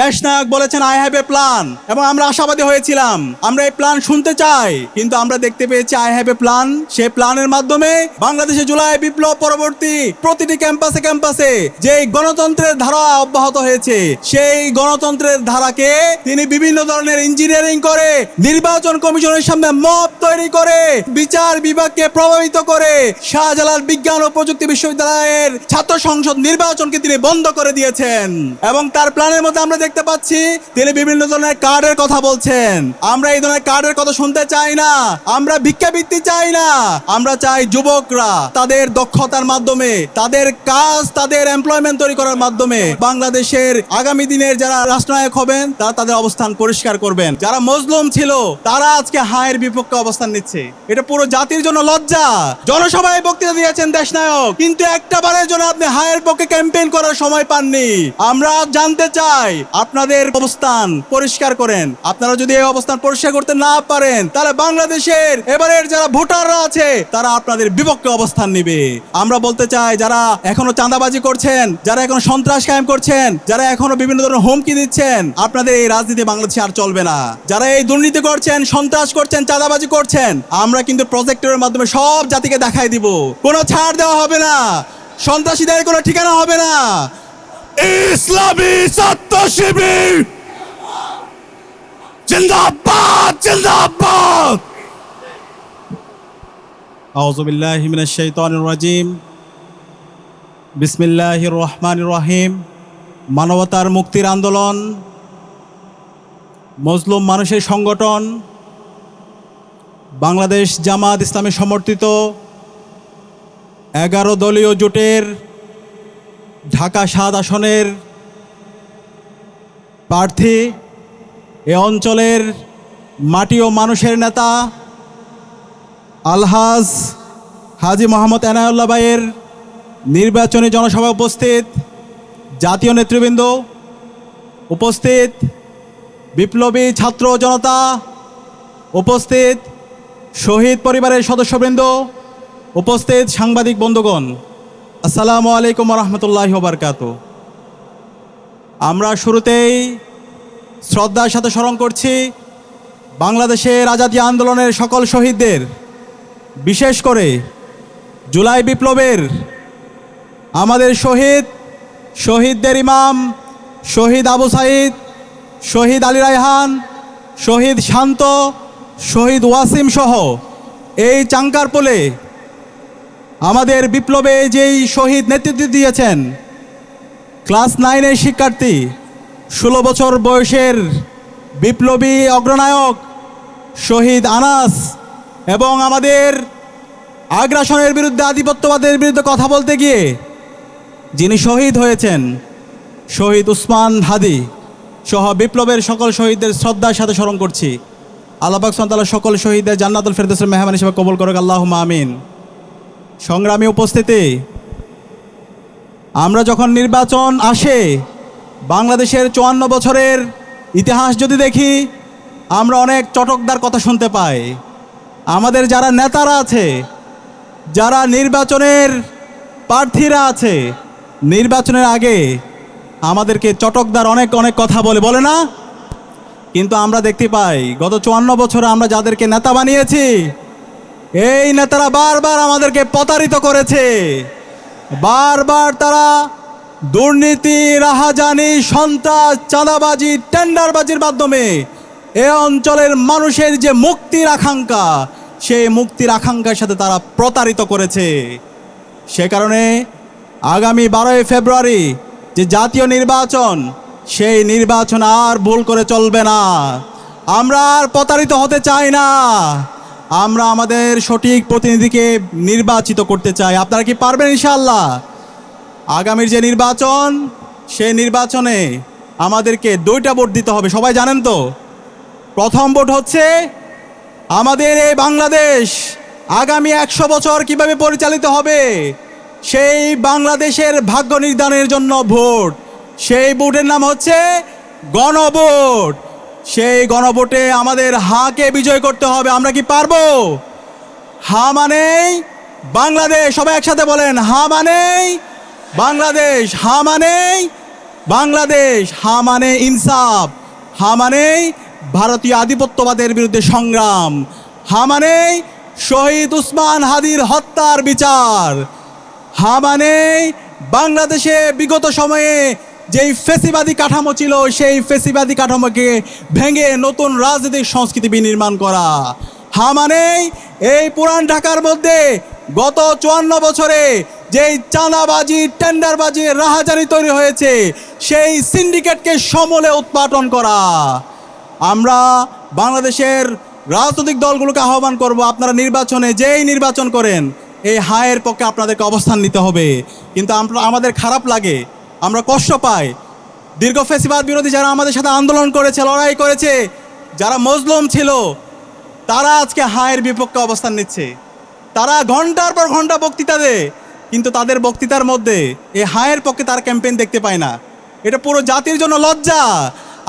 দেশ নায়ক বলেছেন I have a plan এবং আমরা আশাবাদী হয়েছিলাম। আমরা এই প্ল্যান শুনতে চাই, কিন্তু আমরা দেখতে পেয়েছি আই হ্যাভ এ প্ল্যান সেই প্ল্যানের মাধ্যমে বাংলাদেশে জুলাই বিপ্লব পরবর্তী প্রতিটি ক্যাম্পাসে ক্যাম্পাসে যে গণতন্ত্রের ধারা অব্যাহত হয়েছে, সেই গণতন্ত্রের ধারাকে তিনি বিভিন্ন ধরনের ইঞ্জিনিয়ারিং করে, নির্বাচন কমিশনের সামনে মত তৈরি করে, বিচার বিভাগকে প্রভাবিত করে, শাহজালাল বিজ্ঞান ও প্রযুক্তি বিশ্ববিদ্যালয়ের ছাত্র সংসদ নির্বাচনকে তিনি বন্ধ করে দিয়েছেন। এবং তার প্ল্যানের মধ্যে আমরা দেখতে পাচ্ছি, তিনি বিভিন্ন ধরনের কার্ডের কথা বলছেন। আমরা এই ধরনের কার্ডের কথা শুনতে চাই না। আমরা ভিক্ষাবৃত্তি চাই না। আমরা চাই যুবকরা তাদের দক্ষতার মাধ্যমে, তাদের কাজ, তাদের এমপ্লয়মেন্ট তৈরি করার মাধ্যমে বাংলাদেশের আগামী দিনের যারা রাষ্ট্রনায়ক হবেন, তারা তাদের অবস্থান পরিষ্কার করবেন। যারা মজলুম ছিল, তারা আজকে হায়ের বিপক্ষে অবস্থান নিচ্ছে। এটা পুরো জাতির জন্য লজ্জা। জনসভায় বক্তৃতা দিয়েছেন দেশনায়ক, কিন্তু একটা বারের জন্য আপনি হায়ের পক্ষে ক্যাম্পেইন করার সময় পাননি। আমরা জানতে চাই আপনাদের অবস্থান পরিষ্কার করেন। আপনারা যদি এই অবস্থান পরিষ্কার করতে না পারেন, তাহলে বাংলাদেশের এবারের যারা ভোটাররা আছে, তারা আপনাদের বিপক্ষে অবস্থান নিবে। আমরা বলতে চাই, যারা এখনও চাঁদাবাজি করছেন, যারা এখনও সন্ত্রাস কায়েম করছেন, যারা এখনও বিভিন্ন ধরনের হুমকি দিচ্ছেন, আপনাদের এই রাজনীতি বাংলাদেশে আর চলবে না। যারা এই দুর্নীতি করছেন, সন্ত্রাস করছেন, চাঁদাবাজি করছেন, আমরা কিন্তু প্রজেক্টরের মাধ্যমে সব জাতিকে দেখাই দিব। কোনো ছাড় দেওয়া হবে না। সন্ত্রাসীদের কোনো ঠিকানা হবে না। ইসলামী ছাত্র শিবির জিন্দাবাদ জিন্দাবাদ أعوذ بالله من الشيطان الرجيم بسم الله الرحمن الرحيم মানবতার মুক্তির আন্দোলন মজলুম মানুষের সংগঠন বাংলাদেশ জামাত ইসলামী সমর্থিত এগারো দলীয় জোটের ঢাকা সাত আসনের প্রার্থী এ অঞ্চলের মাটি ও মানুষের নেতা আলহাজ হাজি মোহাম্মদ এনায়ুল্লাহ ভাইয়ের নির্বাচনী জনসভা উপস্থিত, জাতীয় নেতৃবৃন্দ উপস্থিত, বিপ্লবী ছাত্র জনতা উপস্থিত, শহীদ পরিবারের সদস্যবৃন্দ উপস্থিত, সাংবাদিক বন্ধুগণ। আসসালামু আলাইকুম রহমতুল্লাহ বারকাত আমরা শুরুতেই শ্রদ্ধার সাথে স্মরণ করছি বাংলাদেশের আজাদী আন্দোলনের সকল শহীদদের, বিশেষ করে জুলাই বিপ্লবের আমাদের শহীদ, শহীদদের ইমাম, শহীদ আবু সাইদ, শহীদ আলী রায়হান, শহীদ শান্ত, শহীদ ওয়াসিম সহ এই চাঙ্কার পোলে আমাদের বিপ্লবে যেই শহীদ নেতৃত্ব দিয়েছেন, ক্লাস নাইনের শিক্ষার্থী, ষোলো বছর বয়সের বিপ্লবী অগ্রনায়ক শহীদ আনাস এবং আমাদের আগ্রাসনের বিরুদ্ধে আধিপত্যবাদের বিরুদ্ধে কথা বলতে গিয়ে যিনি শহীদ হয়েছেন, শহীদ উসমান হাদি সহ বিপ্লবের সকল শহীদদের শ্রদ্ধার সাথে স্মরণ করছি। আল্লাপাক সন্তাল্লাহ সকল শহীদদের জান্নাতুল ফেরদৌসের মেহমান হিসেবে কবল করুক। আল্লাহ আমিন। সংগ্রামী উপস্থিতি, আমরা যখন নির্বাচন আসে, বাংলাদেশের চুয়ান্ন বছরের ইতিহাস যদি দেখি, আমরা অনেক চটকদার কথা শুনতে পাই। আমাদের যারা নেতারা আছে, যারা নির্বাচনের প্রার্থীরা আছে, নির্বাচনের আগে আমাদেরকে চটকদার অনেক অনেক কথা বলে বলে না? কিন্তু আমরা দেখতে পাই, গত চুয়ান্ন বছরে আমরা যাদেরকে নেতা বানিয়েছি এই নেতারা বারবার আমাদেরকে প্রতারিত করেছে। বারবার তারা দুর্নীতি, রাহাজানি, সন্ত্রাস, চাঁদাবাজি, টেন্ডারবাজির মাধ্যমে এ অঞ্চলের মানুষের যে মুক্তির আকাঙ্ক্ষা, সেই মুক্তির আকাঙ্ক্ষার সাথে তারা প্রতারিত করেছে। সে কারণে আগামী বারোই ফেব্রুয়ারি যে জাতীয় নির্বাচন, সেই নির্বাচন আর ভুল করে চলবে না। আমরা আর প্রতারিত হতে চাই না। আমরা আমাদের সঠিক প্রতিনিধিকে নির্বাচিত করতে চাই। আপনারা কি পারবেন ইনশাল্লাহ আগামীর যে নির্বাচন সেই নির্বাচনে আমাদেরকে দুইটা ভোট দিতে হবে। সবাই জানেন তো? প্রথম ভোট হচ্ছে আমাদের এই বাংলাদেশ। আগামী একশো বছর কীভাবে পরিচালিত হবে? সেই বাংলাদেশের ভাগ্য নির্ধারণের জন্য ভোট। সেই ভোটের নাম হচ্ছে গণভোট। সেই গণভোটে আমাদের হাকে বিজয় করতে হবে, আমরা কি পারব? হা মানেই বাংলাদেশ, সবাই একসাথে বলেন, হা মানেই বাংলাদেশ, হা মানেই বাংলাদেশ, হা মানে ইনসাফ, হা মানে ভারতীয় আধিপত্যবাদের বিরুদ্ধে সংগ্রাম, হা মানে শহীদ উসমান হাদির হত্যার বিচার, হা মানে বাংলাদেশে বিগত সময়ে যেই ফেসিবাদী কাঠামো ছিল, সেই ফেসিবাদী কাঠামোকে ভেঙে নতুন রাজনৈতিক সংস্কৃতি বিনির্মাণ করা। হা মানে এই পুরান ঢাকার মধ্যে গত চুয়ান্ন বছরে যেই চাঁদাবাজি, টেন্ডারবাজি রাহাজানি তৈরি হয়েছে, সেই সিন্ডিকেটকে সমলে উৎপাটন করা। আমরা বাংলাদেশের রাজনৈতিক দলগুলোকে আহ্বান করব, আপনারা নির্বাচনে যেই নির্বাচন করেন, এই হায়ের পক্ষে আপনাদেরকে অবস্থান নিতে হবে। কিন্তু আমরা, আমাদের খারাপ লাগে আমরা কষ্ট পাই। দীর্ঘ ফেসিবাদ বিরোধী যারা আমাদের সাথে আন্দোলন করেছে, লড়াই করেছে, যারা মজলুম ছিল, তারা আজকে হায়ের বিপক্ষে অবস্থান নিচ্ছে। তারা ঘণ্টার পর ঘণ্টা বক্তৃতা দেয়, কিন্তু তাদের বক্তৃতার মধ্যে এই হায়ের পক্ষে তার ক্যাম্পেইন দেখতে পায় না। এটা পুরো জাতির জন্য লজ্জা।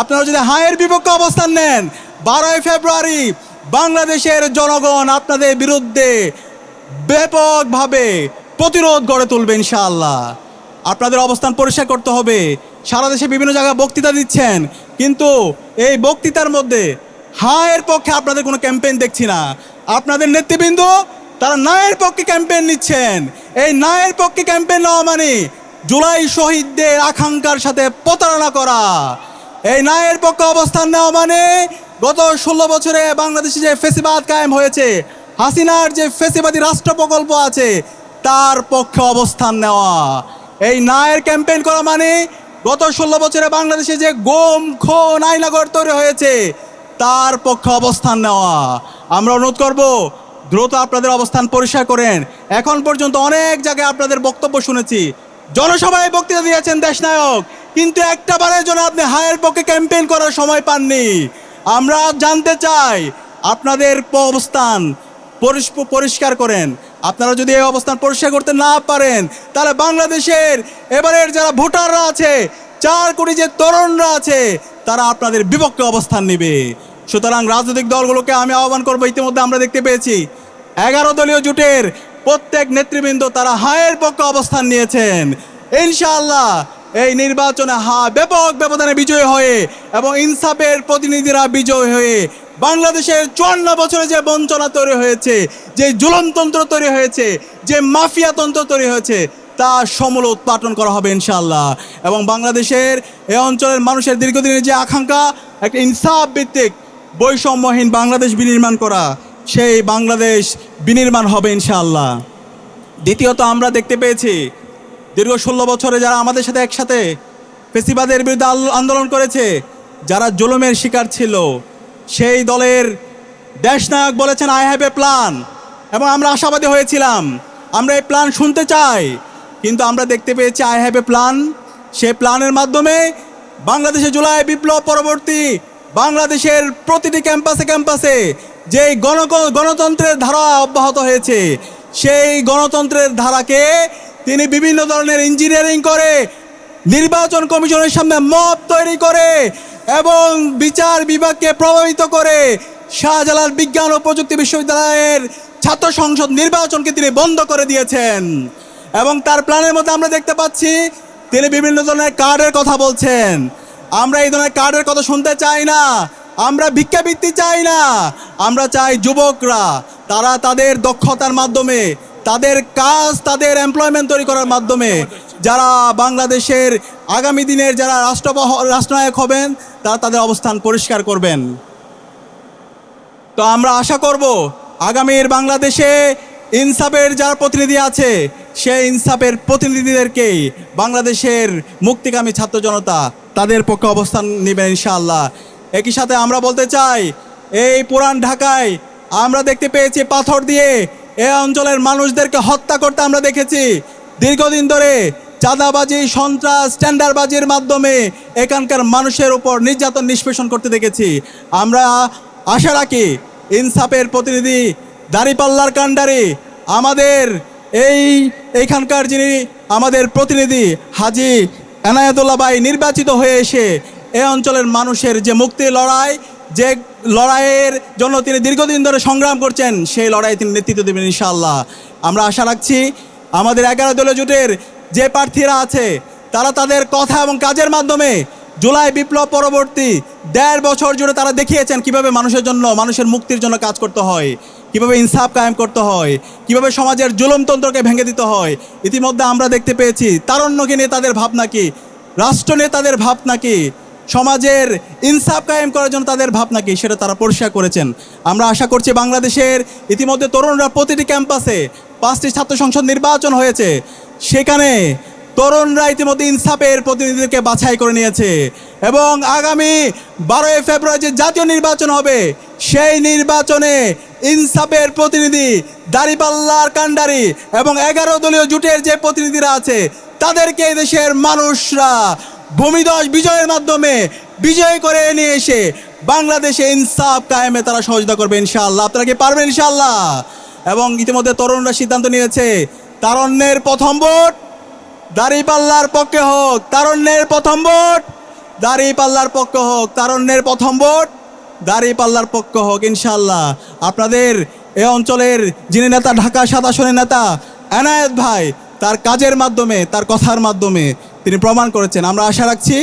আপনারা যদি হায়ের বিপক্ষে অবস্থান নেন, বারোই ফেব্রুয়ারি বাংলাদেশের জনগণ আপনাদের বিরুদ্ধে ব্যাপকভাবে প্রতিরোধ গড়ে তুলবে ইনশাআল্লাহ। আপনাদের অবস্থান পরিষ্কার করতে হবে। সারা দেশে বিভিন্ন জায়গায় বক্তৃতা দিচ্ছেন। কিন্তু এই বক্তৃতার মধ্যে হায়ের পক্ষে আপনাদের কোনো ক্যাম্পেইন দেখছি না। আপনাদের নেতৃবৃন্দ, তারা নায়ের পক্ষে ক্যাম্পেইন নিচ্ছেন। এই নায়ের পক্ষে ক্যাম্পেইন নেওয়া মানে জুলাই শহীদদের আকাঙ্ক্ষার সাথে প্রতারণা করা। এই নায়ের পক্ষে অবস্থান নেওয়া মানে গত ষোলো বছরে বাংলাদেশে যে ফেসিবাদ কায়েম হয়েছে, হাসিনার যে ফেসিবাদী রাষ্ট্র প্রকল্প আছে, তার পক্ষে অবস্থান নেওয়া। এই নায়ের ক্যাম্পেইন করা মানে গত ষোলো বছরে বাংলাদেশে যে গোম খো নাইনগর তৈরি হয়েছে, তার পক্ষে অবস্থান নেওয়া। আমরা অনুরোধ করব, দ্রুত আপনাদের অবস্থান পরিষ্কার করেন। এখন পর্যন্ত অনেক জায়গায় আপনাদের বক্তব্য শুনেছি। জনসভায় বক্তৃতা দিয়েছেন দেশনায়ক, কিন্তু একটা বারের জন্য আপনি হায়ের পক্ষে ক্যাম্পেইন করার সময় পাননি। আমরা জানতে চাই, আপনাদের অবস্থান পরিষ্কার করেন। আপনারা যদি এই অবস্থান পরিষ্কার করতে না পারেন, তাহলে বাংলাদেশের এবারের যারা ভোটাররা আছে, চার কোটি যে তরুণরা আছে, তারা আপনাদের বিপক্ষে অবস্থান নেবে। সুতরাং রাজনৈতিক দলগুলোকে আমি আহ্বান করব, ইতিমধ্যে আমরা দেখতে পেয়েছি, এগারো দলীয় জোটের প্রত্যেক নেতৃবৃন্দ তারা হায়ের পক্ষে অবস্থান নিয়েছেন। ইনশাআল্লাহ, এই নির্বাচনে হা, ব্যাপক ব্যবধানে বিজয় হয়ে এবং ইনসাফের প্রতিনিধিরা বিজয় হয়ে বাংলাদেশের চুয়ান্ন বছরে যে বঞ্চনা তৈরি হয়েছে, যে জুলনতন্ত্র তৈরি হয়েছে, যে মাফিয়া তন্ত্র তৈরি হয়েছে, তা সমূল উৎপাটন করা হবে ইনশাল্লাহ এবং বাংলাদেশের এই অঞ্চলের মানুষের দীর্ঘদিনের যে আকাঙ্ক্ষা, একটা ইনসাফ ভিত্তিক বৈষম্যহীন বাংলাদেশ বিনির্মাণ করা, সেই বাংলাদেশ বিনির্মাণ হবে ইনশাআল্লাহ। দ্বিতীয়ত আমরা দেখতে পেয়েছি, দীর্ঘ ষোলো বছরে যারা আমাদের সাথে একসাথে ফেসিবাদের বিরুদ্ধে আন্দোলন করেছে, যারা জুলুমের শিকার ছিল সেই দলের দেশনায়ক বলেছেন আই হ্যাভ এ প্ল্যান এবং আমরা আশাবাদী হয়েছিলাম। আমরা এই প্ল্যান শুনতে চাই। কিন্তু আমরা দেখতে পেয়েছি আই হ্যাভ এ প্ল্যান সেই প্ল্যানের মাধ্যমে বাংলাদেশে জুলাই বিপ্লব পরবর্তী বাংলাদেশের প্রতিটি ক্যাম্পাসে ক্যাম্পাসে যেই গণ গণতন্ত্রের ধারা অব্যাহত হয়েছে, সেই গণতন্ত্রের ধারাকে তিনি বিভিন্ন ধরনের ইঞ্জিনিয়ারিং করে, নির্বাচন কমিশনের সামনে মব তৈরি করে এবং বিচার বিভাগকে প্রভাবিত করে শাহজালাল বিজ্ঞান ও প্রযুক্তি বিশ্ববিদ্যালয়ের ছাত্র সংসদ নির্বাচনকে তিনি বন্ধ করে দিয়েছেন। এবং তার প্ল্যানের মধ্যে আমরা দেখতে পাচ্ছি, তিনি বিভিন্ন ধরনের কার্ডের কথা বলছেন। আমরা এই ধরনের কার্ডের কথা শুনতে চাই না। আমরা ভিক্ষাবৃত্তি চাই না। আমরা চাই যুবকরা, তারা তাদের দক্ষতার মাধ্যমে, তাদের কাজ, তাদের এমপ্লয়মেন্ট তৈরি করার মাধ্যমে যারা বাংলাদেশের আগামী দিনের যারা রাষ্ট্র রাষ্ট্রনায়ক হবেন, তারা তাদের অবস্থান পরিষ্কার করবেন। তো আমরা আশা করব, আগামীর বাংলাদেশে ইনসাফের যারা প্রতিনিধি আছে সেই ইনসাফের প্রতিনিধিদেরকেই বাংলাদেশের মুক্তিকামী ছাত্র জনতা তাদের পক্ষে অবস্থান নেবেন ইনশাআল্লাহ। একই সাথে আমরা বলতে চাই, এই পুরান ঢাকায় আমরা দেখতে পেয়েছি পাথর দিয়ে এই অঞ্চলের মানুষদেরকে হত্যা করতে আমরা দেখেছি। দীর্ঘদিন ধরে চাঁদাবাজি, সন্ত্রাস, টেন্ডারবাজির মাধ্যমে এখানকার মানুষের উপর নির্যাতন, নিষ্পেষণ করতে দেখেছি। আমরা আশা রাখি ইনসাফের প্রতিনিধি দাঁড়িপাল্লার কাণ্ডারি, আমাদের এই এইখানকার যিনি আমাদের প্রতিনিধি হাজি এনায়েতুল্লাহ ভাই নির্বাচিত হয়ে এসে এই অঞ্চলের মানুষের যে মুক্তি লড়াই, যে লড়াইয়ের জন্য তিনি দীর্ঘদিন ধরে সংগ্রাম করছেন, সেই লড়াই তিনি নেতৃত্ব দেবেন ইনশাআল্লাহ। আমরা আশা রাখছি আমাদের এগারো দলীয় জোটের যে প্রার্থীরা আছে, তারা তাদের কথা এবং কাজের মাধ্যমে জুলাই বিপ্লব পরবর্তী দেড় বছর জুড়ে তারা দেখিয়েছেন কীভাবে মানুষের জন্য, মানুষের মুক্তির জন্য কাজ করতে হয়, কীভাবে ইনসাফ কায়েম করতে হয়, কীভাবে সমাজের জুলমতন্ত্রকে ভেঙে দিতে হয়। ইতিমধ্যে আমরা দেখতে পেয়েছি, তারণ্যকে নিয়ে তাদের ভাবনা কি, রাষ্ট্র নেতাদের ভাবনা কি, সমাজের ইনসাফ কায়েম করার জন্য তাদের ভাবনা কি, সেটা তারা পরিষ্কার করেছেন। আমরা আশা করছি বাংলাদেশের ইতিমধ্যে তরুণরা প্রতিটি ক্যাম্পাসে পাঁচটি ছাত্র সংসদ নির্বাচন হয়েছে। সেখানে তরুণরা ইতিমধ্যে ইনসাফের প্রতিনিধিদেরকে বাছাই করে নিয়েছে। এবং আগামী বারোই ফেব্রুয়ারি যে জাতীয় নির্বাচন হবে, সেই নির্বাচনে ইনসাফের প্রতিনিধি দাড়িপাল্লার কাণ্ডারি এবং এগারো দলীয় জোটের যে প্রতিনিধিরা আছে, তাদেরকে দেশের মানুষরা ভূমিদশ বিজয়ের মাধ্যমে বিজয় করে নিয়ে এসে বাংলাদেশে ইনসাফ কায়েমে তারা সহযোগিতা করবে ইনশাআল্লাহ। আপনারা কি পারবেন ইনশাআল্লাহ? এবং ইতিমধ্যে তরুণরা সিদ্ধান্ত নিয়েছে তারণ্যের প্রথম ভোট দাড়িপাল্লার পক্ষে হোক তারণ্যের প্রথম ভোট দাড়িপাল্লার পক্ষে হোক তারণ্যের প্রথম ভোট দাড়িপাল্লার পক্ষ হোক ইনশাল্লাহ আপনাদের এ অঞ্চলের যিনি নেতা ঢাকা সাত আসনের নেতা, এনায়েত ভাই, তার কাজের মাধ্যমে, তার কথার মাধ্যমে তিনি প্রমাণ করেছেন। আমরা আশা রাখছি,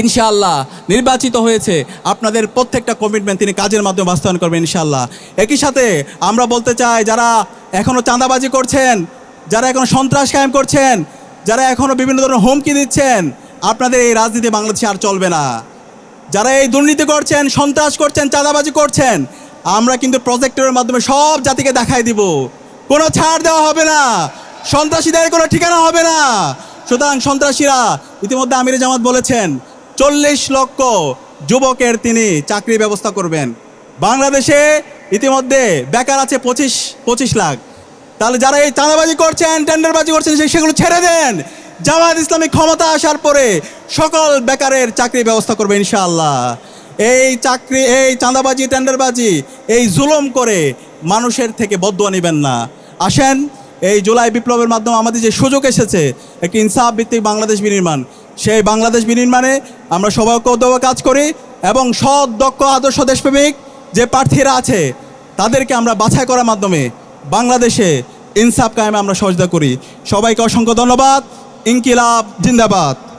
ইনশাআল্লাহ নির্বাচিত হয়েছে। আপনাদের প্রত্যেকটা কমিটমেন্ট তিনি কাজের মাধ্যমে বাস্তবায়ন করবেন, ইনশাআল্লাহ। একই সাথে আমরা বলতে চাই, যারা এখনও চাঁদাবাজি করছেন যারা এখন সন্ত্রাস কায়েম করছেন, যারা এখনও বিভিন্ন ধরনের হুমকি দিচ্ছেন, আপনাদের এই রাজনীতি বাংলাদেশে আর চলবে না। যারা এই দুর্নীতি করছেন, সন্ত্রাস করছেন, চাঁদাবাজি করছেন, আমরা কিন্তু প্রজেক্টরের মাধ্যমে সব জাতিকে দেখাই দিব। কোনো ছাড় দেওয়া হবে না। সন্ত্রাসীদের কোনো ঠিকানা হবে না। সুতরাং সন্ত্রাসীরা ইতিমধ্যে আমির জামাত বলেছেন, চল্লিশ লক্ষ যুবকের তিনি চাকরি ব্যবস্থা করবেন। বাংলাদেশে ইতিমধ্যে বেকার আছে পঁচিশ পঁচিশ লাখ। তাহলে যারা এই চাঁদাবাজি করছেন টেন্ডারবাজি করছেন সেই সেগুলো ছেড়ে দেন। জামায়াত ইসলামী ক্ষমতা আসার পরে সকল বেকারের চাকরি ব্যবস্থা করবে ইনশাআল্লাহ। এই চাকরি, এই চাঁদাবাজি টেন্ডারবাজি এই জুলুম করে মানুষের থেকে বদুয়া নেবেন না। আসেন, এই জুলাই বিপ্লবের মাধ্যমে আমাদের যে সুযোগ এসেছে, একটি ইনসাফ ভিত্তিক বাংলাদেশ বিনির্মাণ, সেই বাংলাদেশ বিনির্মাণে আমরা সবাই কৌতব্য কাজ করি এবং সৎ, দক্ষ, আদর্শ দেশপ্রেমিক যে প্রার্থীরা আছে, তাদেরকে আমরা বাছাই করার মাধ্যমে বাংলাদেশে ইনসাফ কায়েমে আমরা সহযোগিতা করি। সবাইকে অসংখ্য ধন্যবাদ। ইনকিলাব জিন্দাবাদ।